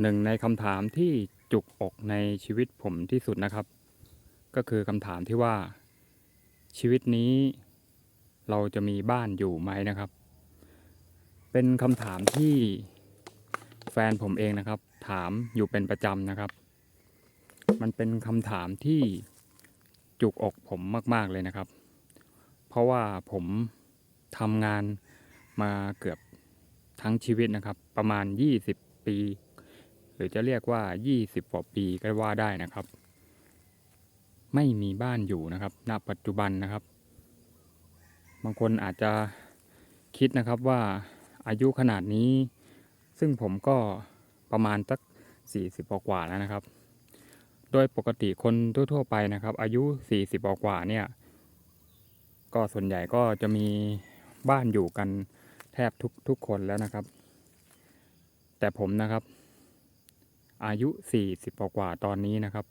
หนึ่งในคำถามที่จุกอกในชีวิตผมที่สุดนะครับ ก็คือคำถามที่ว่า ชีวิตนี้เราจะมีบ้านอยู่ไหมนะครับ เป็นคำถามที่แฟนผมเองนะครับ ถามอยู่เป็นประจำนะครับ มันเป็นคำถามที่จุกอกผมมาก ๆเลยนะครับ เพราะว่าผมทำงานมาเกือบทั้งชีวิตนะครับ ประมาณ 20 ปี หรือจะเรียกว่า 20กว่าปีก็ว่าได้นะครับ ไม่มีบ้านอยู่นะครับ ณ ปัจจุบันนะครับ บางคนอาจจะคิดนะครับว่าอายุขนาดนี้ ซึ่งผมก็ประมาณสัก 40กว่าแล้วนะครับ โดยปกติคนทั่วๆไปนะครับ อายุ 40กว่าเนี่ย ก็ส่วนใหญ่ก็จะมีบ้านอยู่กันแทบทุกทุกคนแล้วนะครับ แต่ผมนะครับ อายุ 40กว่าตอนนี้นะครับ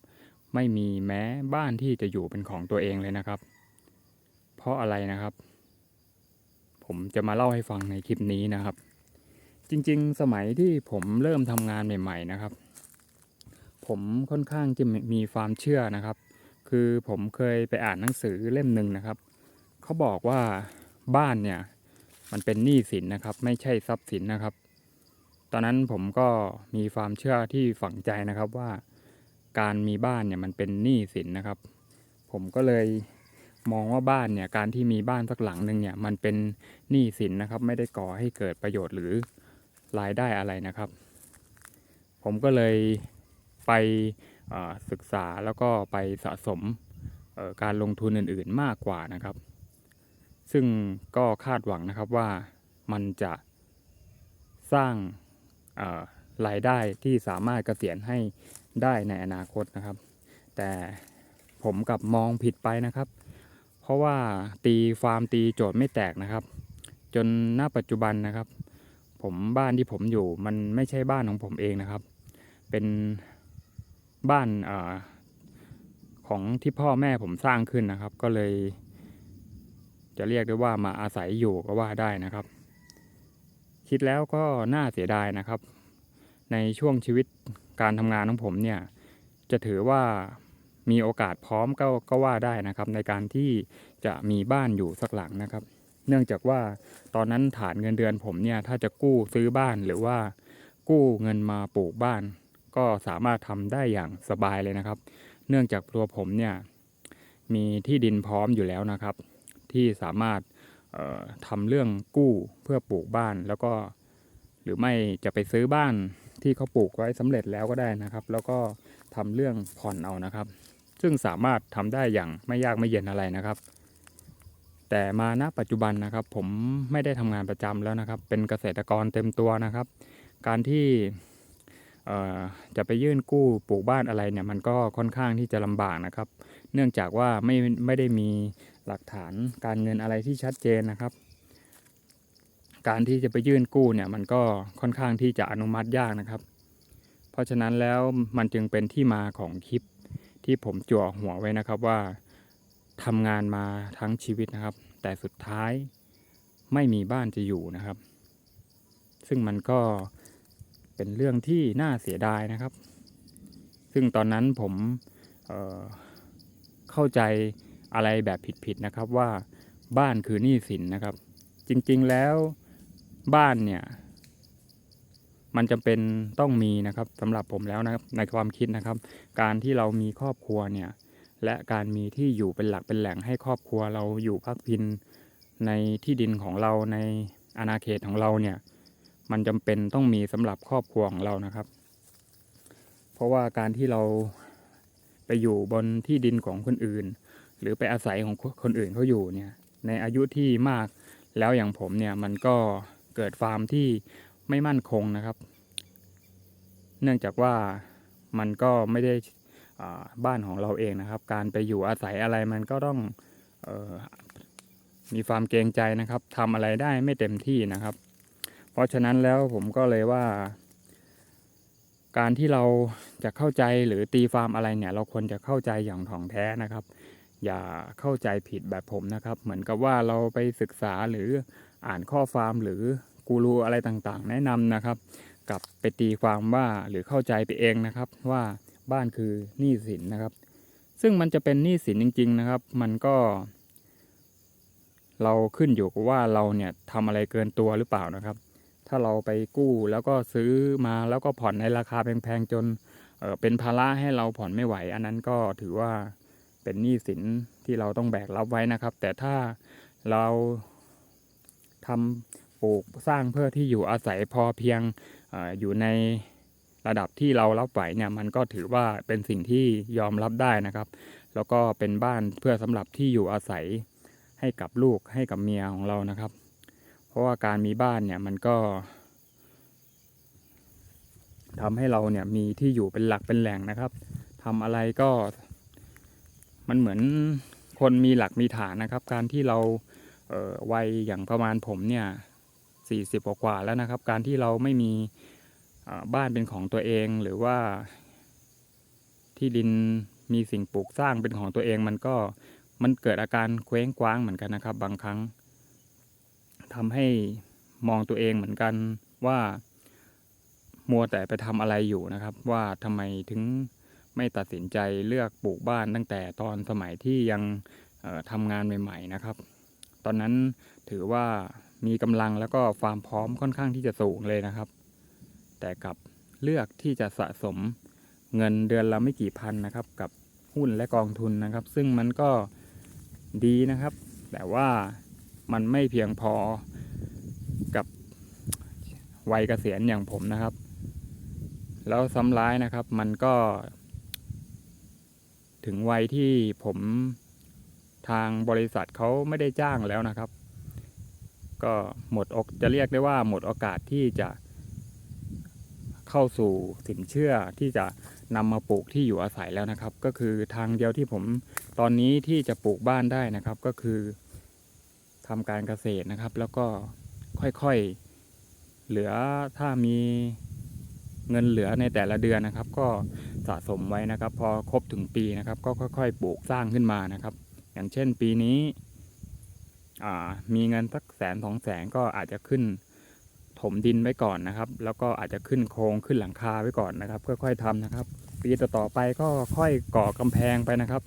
ไม่มีแม้บ้านที่จะอยู่เป็นของตัวเองเลยนะครับ เพราะอะไรนะครับ ผมจะมาเล่าให้ฟังในคลิปนี้นะครับ จริงๆ สมัยที่ผมเริ่มทำงานใหม่ ๆนะครับ ผมค่อนข้างจะมีความเชื่อนะครับ คือผมเคยไปอ่านหนังสือเล่มหนึ่งนะครับเขาบอกว่าบ้านเนี่ยมันเป็นหนี้สินนะครับ ไม่ใช่ทรัพย์สินนะครับ ตอนนั้นผมก็มีความเชื่อที่ฝังใจนะครับว่าการมีบ้านเนี่ยมันเป็นหนี้สินนะครับ ผมก็เลยมองว่าบ้านเนี่ยการที่มีบ้านสักหลังหนึ่งเนี่ยมันเป็นหนี้สินนะครับ ไม่ได้ก่อให้เกิดประโยชน์หรือรายได้อะไรนะครับ ผมก็เลยไปศึกษาแล้วก็ไปสะสมการลงทุนอื่นๆมากกว่านะครับ ซึ่งก็คาดหวังนะครับว่ามันจะสร้าง รายได้ที่สามารถเกษียณให้ได้ในอนาคตนะครับ แต่ผมกับมองผิดไปนะครับ เพราะว่าตีฟาร์มตีโจทย์ไม่แตกนะครับ จนณปัจจุบันนะครับ ผมบ้านที่ผมอยู่มันไม่ใช่บ้านของผมเองนะครับ เป็นบ้านออของที่พ่อแม่ผมสร้างขึ้นนะครับ ก็เลย จะเรียกได้ว่ามาอาศัยอยู่ก็ว่าได้นะครับ คิดแล้วก็น่าเสียดายนะครับ ในช่วงชีวิตการทำงานของผมเนี่ยจะถือว่ามีโอกาสพร้อมก็ก็ว่าได้นะครับ ในการที่จะมีบ้านอยู่สักหลังนะครับ เนื่องจากว่าตอนนั้นฐานเงินเดือนผมเนี่ยถ้าจะกู้ซื้อบ้านหรือว่ากู้เงินมาปลูกบ้าน ก็สามารถทำได้อย่างสบายเลยนะครับ เนื่องจากตัวผมเนี่ยมีที่ดินพร้อมอยู่แล้วนะครับ ที่สามารถ ทำเรื่องกู้เพื่อปลูกบ้านแล้วก็หรือไม่จะไปซื้อบ้านที่เขาปลูกไว้สำเร็จแล้วก็ได้นะครับ แล้วก็ทำเรื่องผ่อนเอานะครับ ซึ่งสามารถทำได้อย่างไม่ยากไม่เย็นอะไรนะครับ แต่มาณปัจจุบันนะครับ ผมไม่ได้ทำงานประจำแล้วนะครับ เป็นเกษตรกรเต็มตัวนะครับ การที่จะไปยื่นกู้ปลูกบ้านอะไรเนี่ยมันก็ค่อนข้างที่จะลำบากนะครับ เนื่องจากว่าไม่ไม่ได้มี หลักฐานการเงินอะไรที่ชัดเจนนะครับ การที่จะไปยื่นกู้เนี่ยมันก็ค่อนข้างที่จะอนุมัติยากนะครับ เพราะฉะนั้นแล้วมันจึงเป็นที่มาของคลิปที่ผมจั่วหัวไว้นะครับว่าทำงานมาทั้งชีวิตนะครับ แต่สุดท้ายไม่มีบ้านจะอยู่นะครับ ซึ่งมันก็เป็นเรื่องที่น่าเสียดายนะครับ ซึ่งตอนนั้นผมเเข้าใจ อะไรแบบผิดๆนะครับว่าบ้านคือหนี้สินนะครับ จริงๆแล้วบ้านเนี่ย มันจำเป็นต้องมีนะครับสำหรับผมแล้วนะครับในความคิดนะครับ การที่เรามีครอบครัวเนี่ย และการมีที่อยู่เป็นหลักเป็นแหล่งให้ครอบครัวเราอยู่พักพิงในที่ดินของเราในอาณาเขตของเราเนี่ย มันจำเป็นต้องมีสำหรับครอบครัวของเรานะครับ เพราะว่าการที่เราไปอยู่บนที่ดินของคนอื่น หรือไปอาศัยของคนอื่นเขาอยู่เนี่ยในอายุที่มากแล้วอย่างผมเนี่ยมันก็เกิดฟาร์มที่ไม่มั่นคงนะครับ เนื่องจากว่ามันก็ไม่ได้อ่าบ้านของเราเองนะครับ การไปอยู่อาศัยอะไรมันก็ต้องออมีความเกรงใจนะครับทำอะไรได้ไม่เต็มที่นะครับ เพราะฉะนั้นแล้วผมก็เลยว่า การที่เราจะเข้าใจหรือตีฟาร์มอะไรเนี่ย เราควรจะเข้าใจอย่างถ่องแท้นะครับ อย่าเข้าใจผิดแบบผมนะครับ เหมือนกับว่าเราไปศึกษาหรืออ่านข้อฟามหรือกูรูอะไรต่างๆ แนะนำนะครับกลับไปตีความว่าหรือเข้าใจไปเองนะครับว่าบ้านคือหนี้สินนะครับ ซึ่งมันจะเป็นหนี้สินจริง ๆนะครับ มันก็ เราขึ้นอยู่กับว่าเราเนี่ยทำอะไรเกินตัวหรือเปล่านะครับ ถ้าเราไปกู้แล้วก็ซื้อมาแล้วก็ผ่อนในราคาแพงๆจนเเป็นภาระให้เราผ่อนไม่ไหว อันนั้นก็ถือว่า เป็นหนี้สินที่เราต้องแบกรับไว้นะครับ แต่ถ้าเราทำปลูกสร้างเพื่อที่อยู่อาศัยพอเพียงอออยู่ในระดับที่เรารับไหวเนี่ยมันก็ถือว่าเป็นสิ่งที่ยอมรับได้นะครับ แล้วก็เป็นบ้านเพื่อสำหรับที่อยู่อาศัยให้กับลูกให้กับเมียของเรานะครับ เพราะว่าการมีบ้านเนี่ยมันก็ทำให้เราเนี่ยมีที่อยู่เป็นหลักเป็นแหล่งนะครับทำอะไรก็ มันเหมือนคนมีหลักมีฐานนะครับ การที่เราเวัยอย่างประมาณผมเนี่ยสี่สิบกว่าแล้วนะครับ การที่เราไม่มีบ้านเป็นของตัวเองหรือว่าที่ดินมีสิ่งปลูกสร้างเป็นของตัวเองมันก็มันเกิดอาการเคว้งคว้างเหมือนกันนะครับ บางครั้งทำให้มองตัวเองเหมือนกันว่ามัวแต่ไปทำอะไรอยู่นะครับ ว่าทำไมถึง ไม่ตัดสินใจเลือกปลูกบ้านตั้งแต่ตอนสมัยที่ยังทำงานใหม่ๆนะครับ ตอนนั้นถือว่ามีกำลังแล้วก็ความพร้อมค่อนข้างที่จะสูงเลยนะครับ แต่กับเลือกที่จะสะสมเงินเดือนละไม่กี่พันนะครับ กับหุ้นและกองทุนนะครับ ซึ่งมันก็ดีนะครับ แต่ว่ามันไม่เพียงพอกับวัยเกษียณอย่างผมนะครับ แล้วซ้ำร้ายนะครับมันก็ ถึงวัยที่ผมทางบริษัทเขาไม่ได้จ้างแล้วนะครับ ก็หมดอกจะเรียกได้ว่าหมดโอกาสที่จะเข้าสู่สินเชื่อที่จะนำมาปลูกที่อยู่อาศัยแล้วนะครับ ก็คือทางเดียวที่ผมตอนนี้ที่จะปลูกบ้านได้นะครับ ก็คือทำการเกษตรนะครับ แล้วก็ค่อยๆเหลือถ้ามีเงินเหลือในแต่ละเดือนนะครับ ก็ สะสมไว้นะครับ พอครบถึงปีนะครับ ก็ค่อย ๆ ปลูกสร้างขึ้นมานะครับ อย่างเช่นปีนี้มีเงินสักแสนสองแสนก็อาจจะขึ้นถมดินไว้ก่อนนะครับ แล้วก็อาจจะขึ้นโครงขึ้นหลังคาไว้ก่อนนะครับ ค่อยๆทำนะครับ ปีต่อๆไปก็ค่อยก่อกำแพงไปนะครับ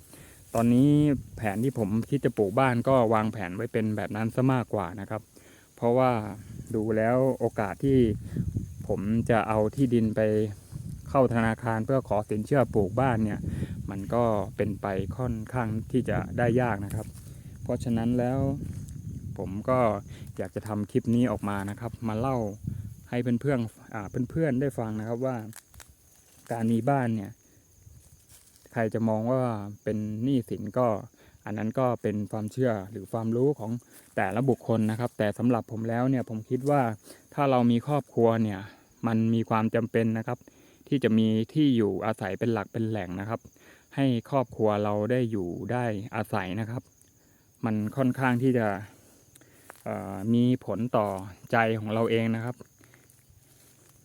ตอนนี้แผนที่ผมคิดจะปลูกบ้านก็วางแผนไว้เป็นแบบนั้นซะมากกว่านะครับ เพราะว่าดูแล้วโอกาสที่ผมจะเอาที่ดินไป เข้าธนาคารเพื่อขอสินเชื่อปลูกบ้านเนี่ยมันก็เป็นไปค่อนข้างที่จะได้ยากนะครับ เพราะฉะนั้นแล้วผมก็อยากจะทำคลิปนี้ออกมานะครับ มาเล่าให้เพื่อนๆอ่าเพื่อนๆได้ฟังนะครับว่า การมีบ้านเนี่ยใครจะมองว่าเป็นหนี้สินก็ อันนั้นก็เป็นความเชื่อหรือความรู้ของแต่ละบุคคลนะครับ แต่สำหรับผมแล้วเนี่ยผมคิดว่าถ้าเรามีครอบครัวเนี่ยมันมีความจำเป็นนะครับ ที่จะมีที่อยู่อาศัยเป็นหลักเป็นแหล่งนะครับ ให้ครอบครัวเราได้อยู่ได้อาศัยนะครับ มันค่อนข้างที่จะมีผลต่อใจของเราเองนะครับ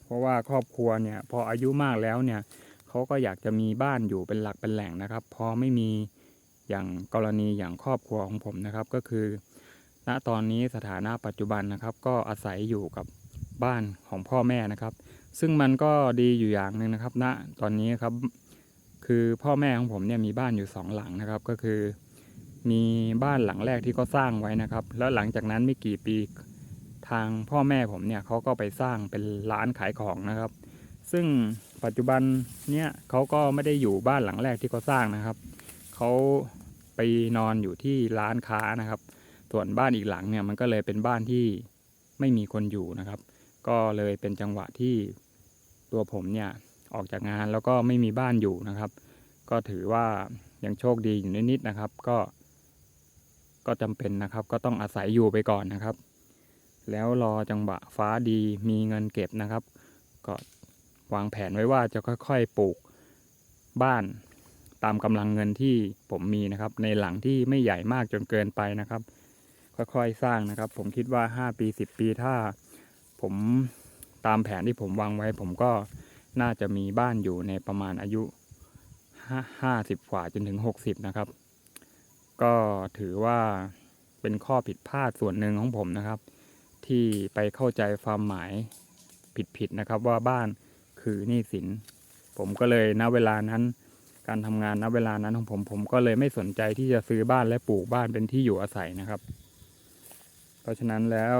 เพราะว่าครอบครัวเนี่ยพออายุมากแล้วเนี่ยเขาก็อยากจะมีบ้านอยู่เป็นหลักเป็นแหล่งนะครับ พอไม่มีอย่างกรณีอย่างครอบครัวของผมนะครับ ก็คือ ณตอนนี้สถานะปัจจุบันนะครับ ก็อาศัยอยู่กับบ้านของพ่อแม่นะครับ ซึ่งมันก็ดีอยู่อย่างหนึ่งนะครับณตอนนี้ครับ คือพ่อแม่ของผมเนี่ยมีบ้านอยู่สองหลังนะครับ ก็คือ มีบ้านหลังแรกที่เขาสร้างไว้นะครับ แล้วหลังจากนั้นไม่กี่ปีทางพ่อแม่ผมเนี่ยเขาก็ไปสร้างเป็นร้านขายของนะครับ ซึ่งปัจจุบันเนี่ยเขาก็ไม่ได้อยู่บ้านหลังแรกที่เขาสร้างนะครับเขาไปนอนอยู่ที่ร้านค้านะครับ ส่วนบ้านอีกหลังเนี่ยมันก็เลยเป็นบ้านที่ไม่มีคนอยู่นะครับ ก็เลยเป็นจังหวะที่ตัวผมเนี่ยออกจากงานแล้วก็ไม่มีบ้านอยู่นะครับ ก็ถือว่ายังโชคดีอยู่นิดๆนะครับ ก็ ก็จำเป็นนะครับ ก็ต้องอาศัยอยู่ไปก่อนนะครับ แล้วรอจังหวะฟ้าดีมีเงินเก็บนะครับ ก็วางแผนไว้ว่าจะค่อยๆปลูกบ้านตามกำลังเงินที่ผมมีนะครับ ในหลังที่ไม่ใหญ่มากจนเกินไปนะครับ ค่อยๆสร้างนะครับ ผมคิดว่า 5 ปี 10 ปีถ้า ผมตามแผนที่ผมวางไว้ ผมก็น่าจะมีบ้านอยู่ในประมาณอายุห้าสิบกว่าจนถึง60นะครับ ก็ถือว่าเป็นข้อผิดพลาดส่วนหนึ่งของผมนะครับ ที่ไปเข้าใจความหมายผิดๆนะครับ ว่าบ้านคือหนี้สิน ผมก็เลยณเวลานั้น การทำงานณเวลานั้นของผม ผมก็เลยไม่สนใจที่จะซื้อบ้านและปลูกบ้านเป็นที่อยู่อาศัยนะครับ เพราะฉะนั้นแล้ว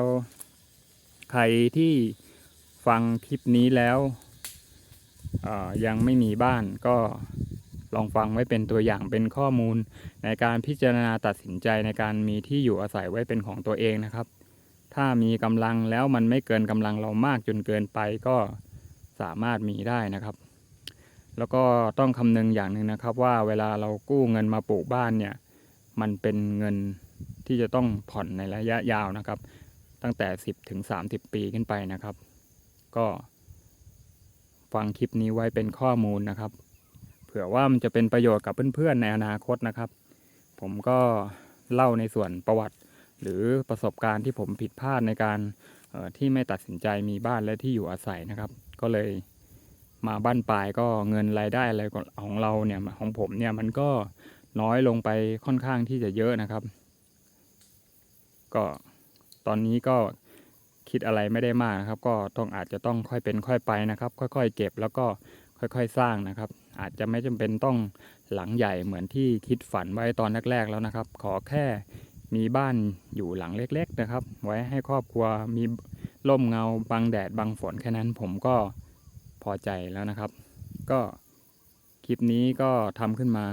ใครที่ฟังคลิปนี้แล้วยังไม่มีบ้านก็ลองฟังไว้เป็นตัวอย่างเป็นข้อมูล ในการพิจารณาตัดสินใจในการมีที่อยู่อาศัยไว้เป็นของตัวเองนะครับ ถ้ามีกำลังแล้วมันไม่เกินกำลังเรามากจนเกินไปก็สามารถมีได้นะครับ แล้วก็ต้องคำนึงอย่างหนึ่งนะครับ ว่าเวลาเรากู้เงินมาปลูกบ้านเนี่ยมันเป็นเงินที่จะต้องผ่อนในระยะยาวนะครับ ตั้งแต่ 10ถึง30 ปีขึ้นไปนะครับ ก็ฟังคลิปนี้ไว้เป็นข้อมูลนะครับ เผื่อว่ามันจะเป็นประโยชน์กับเพื่อนๆในอนาคตนะครับ ผมก็เล่าในส่วนประวัติ หรือประสบการณ์ที่ผมผิดพลาดในการออที่ไม่ตัดสินใจมีบ้านและที่อยู่อาศัยนะครับ ก็เลยมาบ้านปลายก็เงินรายได้อะไรของเราเนี่ยของผมเนี่ยมันก็น้อยลงไปค่อนข้างที่จะเยอะนะครับ ก็ ตอนนี้ก็คิดอะไรไม่ได้มากนะครับ ก็ต้องอาจจะต้องค่อยเป็นค่อยไปนะครับ ค่อยๆ เก็บแล้วก็ค่อยๆ สร้างนะครับ อาจจะไม่จำเป็นต้องหลังใหญ่เหมือนที่คิดฝันไว้ตอนแรกๆแล้วนะครับ ขอแค่มีบ้านอยู่หลังเล็ก ๆนะครับ ไว้ให้ครอบครัวมีร่มเงาบังแดดบังฝนแค่นั้นผมก็พอใจแล้วนะครับ ก็คลิปนี้ก็ทำขึ้นมา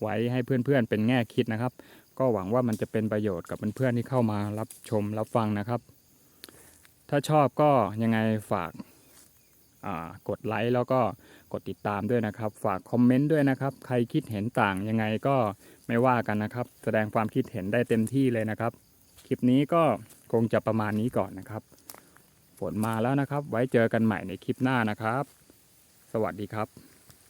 ไว้ให้เพื่อนๆเป็นแง่คิดนะครับ ก็หวังว่ามันจะเป็นประโยชน์กับเพื่อนๆที่เข้ามารับชมรับฟังนะครับ ถ้าชอบก็ยังไงฝากกดไลค์แล้วก็กดติดตามด้วยนะครับ ฝากคอมเมนต์ด้วยนะครับ ใครคิดเห็นต่างยังไงก็ไม่ว่ากันนะครับ แสดงความคิดเห็นได้เต็มที่เลยนะครับ คลิปนี้ก็คงจะประมาณนี้ก่อนนะครับ ฝนมาแล้วนะครับ ไว้เจอกันใหม่ในคลิปหน้านะครับ สวัสดีครับ